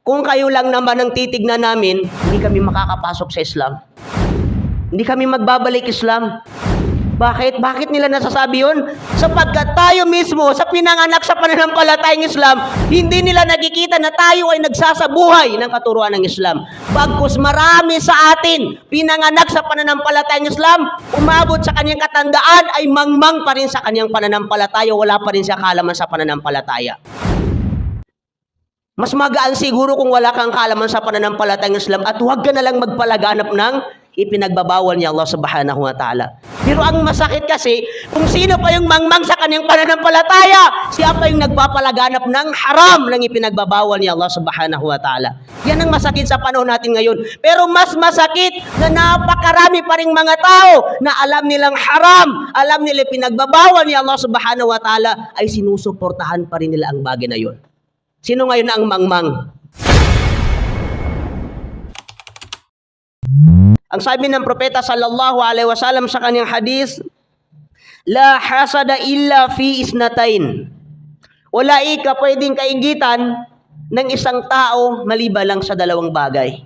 Kung kayo lang naman ang titignan namin, hindi kami makakapasok sa Islam. Hindi kami magbabalik Islam. Bakit? Bakit nila nasasabi yun? Sapagkat tayo mismo, sa pinanganak sa pananampalatayang Islam, hindi nila nakikita na tayo ay nagsasabuhay ng katuruan ng Islam. Bagkus marami sa atin, pinanganak sa pananampalatayang Islam, umabot sa kanyang katandaan, ay mangmang pa rin sa kanyang pananampalataya, wala pa rin siya kalaman sa pananampalataya. Mas magaan siguro kung wala kang kalaman sa pananampalatayang Islam at huwag ka na lang magpalaganap ng ipinagbabawal ni Allah subhanahu wa ta'ala. Pero ang masakit kasi, kung sino pa yung mangmang sa kanyang pananampalataya, siya pa yung nagpapalaganap ng haram ng ipinagbabawal ni Allah subhanahu wa ta'ala. Yan ang masakit sa panahon natin ngayon. Pero mas masakit na napakarami pa ring mga tao na alam nilang haram, alam nila pinagbabawal ni Allah subhanahu wa ta'ala, ay sinusuportahan pa rin nila ang bagay na yon. Sino ngayon ang mangmang? Ang sabi ng propeta sallallahu alaihi wasallam sa kanyang hadis, La hasada illa fi isnatain. Wala ika pwedeng kaingitan ng isang tao maliba lang sa dalawang bagay.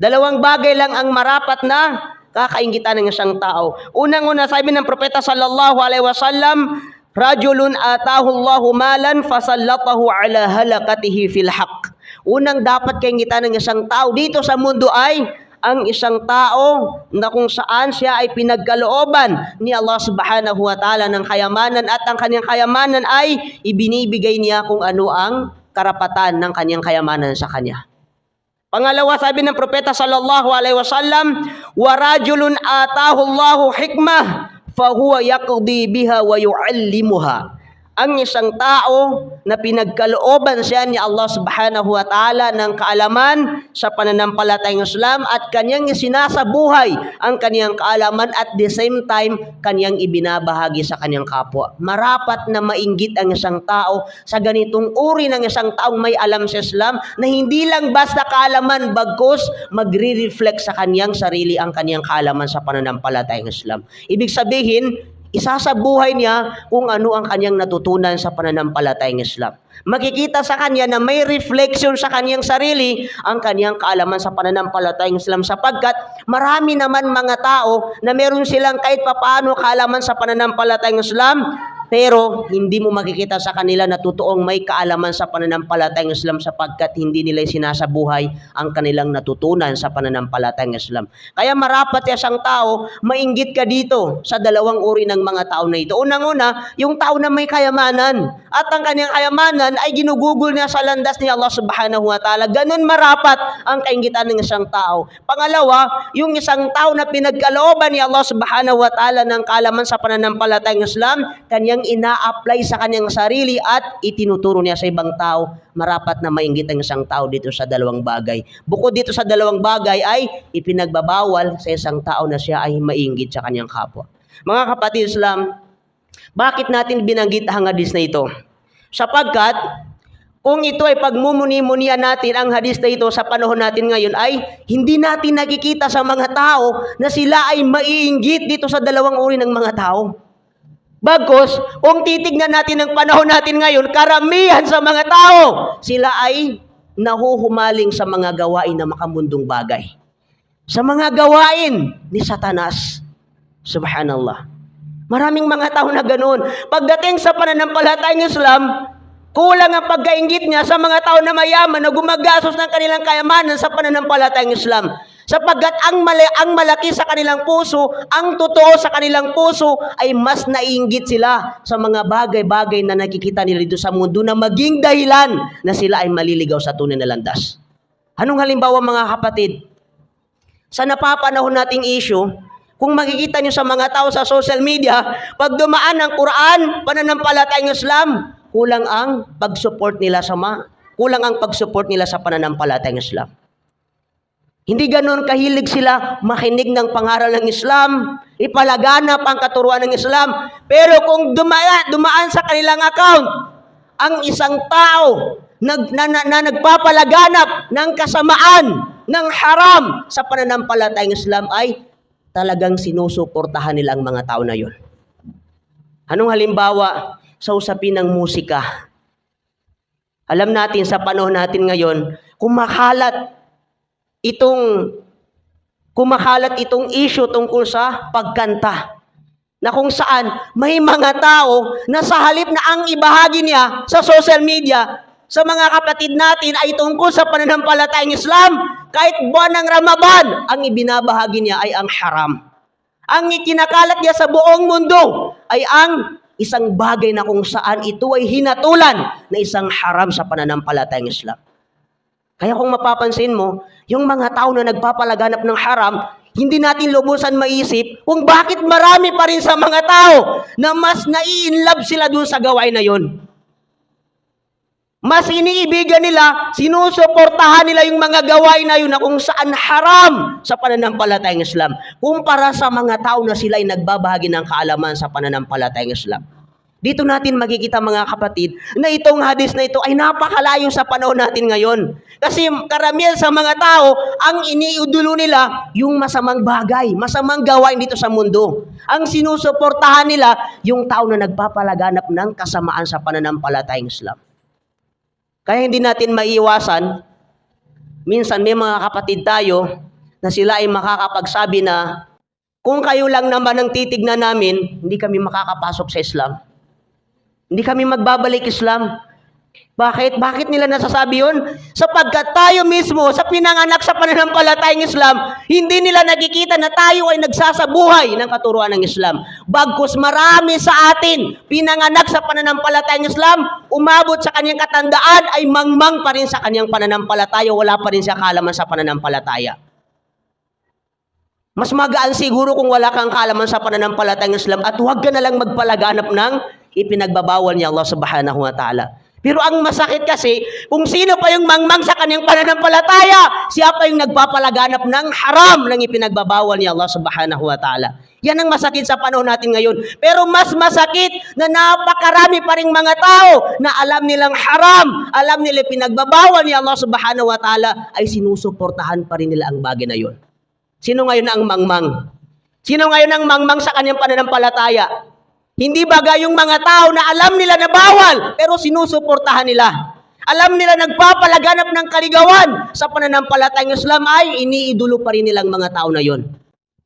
Dalawang bagay lang ang marapat na kakaingitan ng isang tao. Unang-una sabi ng propeta sallallahu alaihi wasallam, Rajulun atahu Allahu malan fasallatahu ala halakatihi fil haq. Unang dapat kaingitan ng isang tao dito sa mundo ay ang isang tao na kung saan siya ay pinagkalooban ni Allah subhanahu wa ta'ala ng kayamanan at ang kanyang kayamanan ay ibinibigay niya kung ano ang karapatan ng kanyang kayamanan sa kanya. Pangalawa, sabi ng propeta sallallahu alaihi wasallam, wa rajulun atahu Allahu hikmah فهو يقضي بها ويعلمها. Ang isang tao na pinagkalooban siya ni Allah subhanahu wa ta'ala ng kaalaman sa pananampalatayang Islam at kanyang sinasabuhay ang kanyang kaalaman at the same time kanyang ibinabahagi sa kanyang kapwa. Marapat na mainggit ang isang tao sa ganitong uri ng isang taong may alam sa Islam na hindi lang basta kaalaman bagkus magre-reflect sa kanyang sarili ang kanyang kaalaman sa pananampalatayang Islam. Ibig sabihin, isasabuhay niya kung ano ang kanyang natutunan sa pananampalatayang Islam. Makikita sa kanya na may reflection sa kanyang sarili ang kanyang kaalaman sa pananampalatayang Islam sapagkat marami naman mga tao na meron silang kahit papaano kaalaman sa pananampalatayang Islam pero hindi mo makikita sa kanila na totoong may kaalaman sa pananampalatayang Islam sapagkat hindi nila sinasabuhay ang kanilang natutunan sa pananampalatayang Islam. Kaya marapat isang tao, mainggit ka dito sa dalawang uri ng mga tao na ito. Unang-una, yung tao na may kayamanan. At ang kanyang kayamanan ay ginugugol niya sa landas ni Allah subhanahu wa ta'ala. Ganun marapat ang kainggitan ng isang tao. Pangalawa, yung isang tao na pinagkalooban ni Allah subhanahu wa ta'ala ng kaalaman sa pananampalatayang Islam, kanyang ina-apply sa kanyang sarili at itinuturo niya sa ibang tao, marapat na mainggit ang isang tao dito sa dalawang bagay. Bukod dito sa dalawang bagay ay ipinagbabawal sa isang tao na siya ay mainggit sa kanyang kapwa. Mga kapatid Islam, bakit natin binanggit ang hadis na ito? Sapagkat kung ito ay pagmumuni-munian natin ang hadis na ito sa panahon natin ngayon ay hindi natin nakikita sa mga tao na sila ay maiinggit dito sa dalawang uri ng mga tao. Bagkus, kung titignan natin ang panahon natin ngayon, karamihan sa mga tao, sila ay nahuhumaling sa mga gawain na makamundong bagay. Sa mga gawain ni Satanas. Subhanallah. Maraming mga tao na ganoon. Pagdating sa pananampalatayang Islam, kulang ang pagkaingit niya sa mga tao na mayaman na gumagastos ng kanilang kayamanan sa pananampalatayang Islam. Sapagkat ang, mali, ang malaki sa kanilang puso, ang totoo sa kanilang puso, ay mas naiinggit sila sa mga bagay-bagay na nakikita nila dito sa mundo na maging dahilan na sila ay maliligaw sa tunay na landas. Anong halimbawa mga kapatid? Sa napapanahon nating issue, kung makikita nyo sa mga tao sa social media, pag dumaan ang Quran, pananampalatayang Islam, kulang ang pag-support nila sa ma, kulang ang pag-support nila sa pananampalatayang Islam. Hindi ganoon kahilig sila makinig ng pangaral ng Islam, ipalaganap ang katuruan ng Islam. Pero kung dumaan, dumaan sa kanilang account, ang isang tao nag, na, na, na nagpapalaganap ng kasamaan, ng haram sa pananampalatayang Islam ay talagang sinusuportahan nila ang mga tao na yon. Anong halimbawa sa usapin ng musika? Alam natin sa panahon natin ngayon, kumakalat itong kumakalat itong issue tungkol sa pagkanta na kung saan may mga tao na sa halip na ang ibahagi niya sa social media sa mga kapatid natin ay tungkol sa pananampalatayang Islam, kahit buwan ng Ramadan, ang ibinabahagi niya ay ang haram. Ang ikinakalat niya sa buong mundo ay ang isang bagay na kung saan ito ay hinatulan na isang haram sa pananampalatayang Islam. Kaya kung mapapansin mo, yung mga tao na nagpapalaganap ng haram, hindi natin lubusan maisip kung bakit marami pa rin sa mga tao na mas nai-inlove sila dun sa gawain na yon. Mas iniibigan nila, sinusuportahan nila yung mga gawain na yun na kung saan haram sa pananampalatayang Islam. Kumpara sa mga tao na sila ay nagbabahagi ng kaalaman sa pananampalatayang Islam. Dito natin makikita mga kapatid na itong hadis na ito ay napakalayo sa panahon natin ngayon. Kasi karamihan sa mga tao, ang iniudulo nila yung masamang bagay, masamang gawain dito sa mundo. Ang sinusuportahan nila yung tao na nagpapalaganap ng kasamaan sa pananampalatayang Islam. Kaya hindi natin maiiwasan, minsan may mga kapatid tayo na sila ay makakapagsabi na kung kayo lang naman ang titignan namin, hindi kami makakapasok sa Islam. Hindi kami magbabalik Islam. Bakit? Bakit nila nasasabi yun? Sapagkat tayo mismo sa pinanganak sa pananampalatayang Islam, hindi nila nakikita na tayo ay nagsasabuhay ng katuruan ng Islam. Bagkus marami sa atin, pinanganak sa pananampalatayang Islam, umabot sa kanyang katandaan, ay mangmang pa rin sa kanyang pananampalataya, wala pa rin siya kalaman sa pananampalataya. Mas magaan siguro kung wala kang kalaman sa pananampalatayang Islam at huwag ka na lang magpalaganap ng ipinagbabawal ni Allah subhanahu wa ta'ala. Pero ang masakit kasi, kung sino pa yung mangmang sa kanyang pananampalataya, siya pa yung nagpapalaganap ng haram ng ipinagbabawal ni Allah subhanahu wa ta'ala. Yan ang masakit sa panahon natin ngayon. Pero mas masakit na napakarami pa ring mga tao na alam nilang haram, alam nila pinagbabawal ni Allah subhanahu wa ta'ala, ay sinusuportahan pa rin nila ang bagay na yon. Sino ngayon ang mangmang? Sino ngayon ang mangmang sa kanyang pananampalataya? Hindi ba yung mga tao na alam nila na bawal, pero sinusuportahan nila? Alam nila nagpapalaganap ng kaligawan sa pananampalatayang Islam ay iniidolo pa rin nilang mga tao na yon.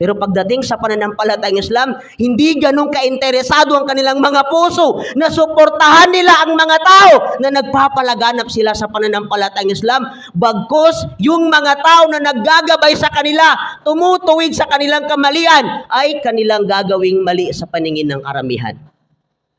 Pero pagdating sa pananampalatayang Islam, hindi ganun kainteresado ang kanilang mga puso na suportahan nila ang mga tao na nagpapalaganap sila sa pananampalatayang Islam. Bagkos, yung mga tao na naggagabay sa kanila, tumutuwid sa kanilang kamalian, ay kanilang gagawing mali sa paningin ng karamihan.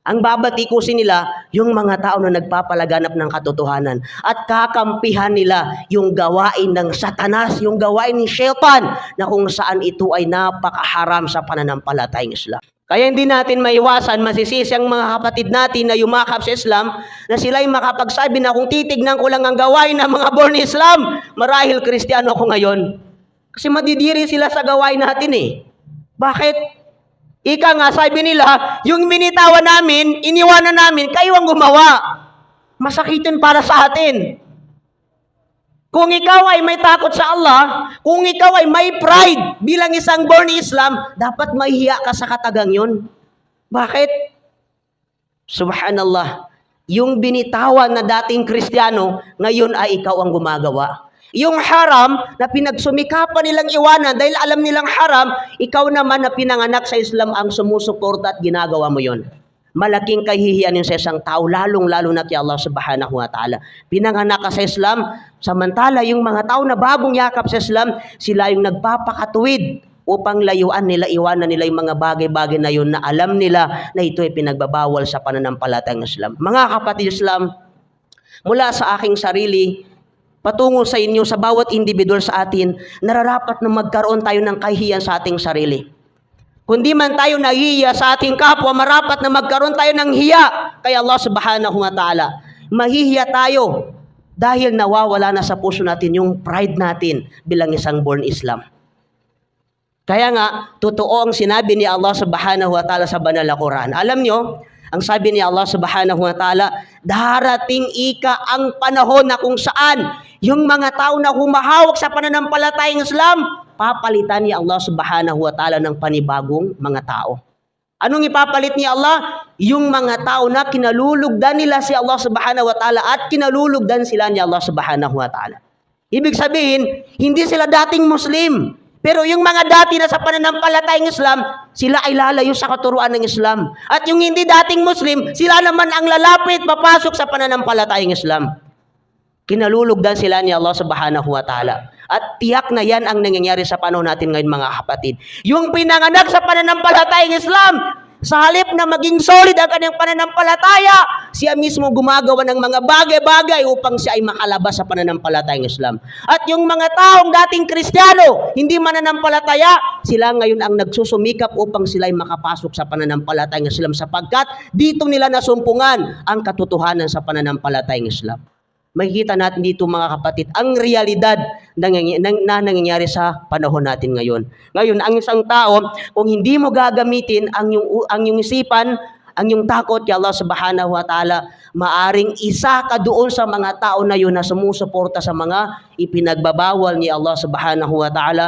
Ang babatikusin nila yung mga tao na nagpapalaganap ng katotohanan at kakampihan nila yung gawain ng satanas, yung gawain ni Shaitan na kung saan ito ay napakaharam sa pananampalatayang Islam. Kaya hindi natin maiwasan, masisisi ang mga kapatid natin na yumakap sa Islam na sila ay makapagsabi na kung titignan ko lang ang gawain ng mga born Islam, marahil Kristiyano ako ngayon. Kasi madidiri sila sa gawain natin eh. Bakit? Ika nga, sabi nila, yung minitawan namin, iniwanan namin, kayo ang gumawa. Masakitin para sa atin. Kung ikaw ay may takot sa Allah, kung ikaw ay may pride bilang isang born Islam, dapat mahihiya ka sa katagang yun. Bakit? Subhanallah. Yung binitawan na dating Kristiyano, ngayon ay ikaw ang gumagawa. Yung haram na pinagsumikapan nilang iwanan dahil alam nilang haram, ikaw naman na pinanganak sa Islam ang sumusuporta at ginagawa mo yon. Malaking kahihiyan yun sa isang tao, lalong-lalo na kay Allah subhanahu wa ta'ala. Pinanganak ka sa Islam, samantala yung mga tao na bagong yakap sa Islam, sila yung nagpapakatuwid upang layuan nila, iwanan nila yung mga bagay-bagay na yun na alam nila na ito ay pinagbabawal sa pananampalatayang Islam. Mga kapatid Islam, mula sa aking sarili, patungo sa inyo, sa bawat individual sa atin, nararapat na magkaroon tayo ng kahihiyan sa ating sarili. Kundi man tayo nahihiya sa ating kapwa, marapat na magkaroon tayo ng hiya kay Allah subhanahu wa ta'ala. Mahihiya tayo dahil nawawala na sa puso natin yung pride natin bilang isang born Islam. Kaya nga, totoo ang sinabi ni Allah subhanahu wa ta'ala sa banal na Quran. Alam nyo, ang sabi ni Allah subhanahu wa ta'ala, darating ika ang panahon na kung saan yung mga tao na humahawak sa pananampalatayang Islam, papalitan ni Allah subhanahu wa ta'ala ng panibagong mga tao. Anong ipapalit ni Allah? Yung mga tao na kinalulugdan nila si Allah subhanahu wa ta'ala at kinalulugdan sila ni Allah subhanahu wa ta'ala. Ibig sabihin, hindi sila dating Muslim. Pero yung mga dati na sa pananampalatayang Islam, sila ay lalayo sa katuruan ng Islam. At yung hindi dating Muslim, sila naman ang lalapit, papasok sa pananampalatayang Islam. Kinalulugdan sila ni Allah subhanahu wa ta'ala. At tiyak na yan ang nangyayari sa panahon natin ngayon mga kapatid. Yung pinanganak sa pananampalatayang Islam, sa halip na maging solid ang kanyang pananampalataya, siya mismo gumagawa ng mga bagay-bagay upang siya ay makalabas sa pananampalatayang Islam. At yung mga taong dating Kristiyano, hindi mananampalataya, sila ngayon ang nagsusumikap upang sila ay makapasok sa pananampalatayang Islam sapagkat dito nila nasumpungan ang katotohanan sa pananampalatayang Islam makikita natin dito mga kapatid ang realidad na, na nangyayari sa panahon natin ngayon. Ngayon, ang isang tao, kung hindi mo gagamitin ang yung, ang yung isipan, ang yung takot kay Allah subhanahu wa ta'ala, maaring isa ka doon sa mga tao na yun na sumusuporta sa mga ipinagbabawal ni Allah subhanahu wa ta'ala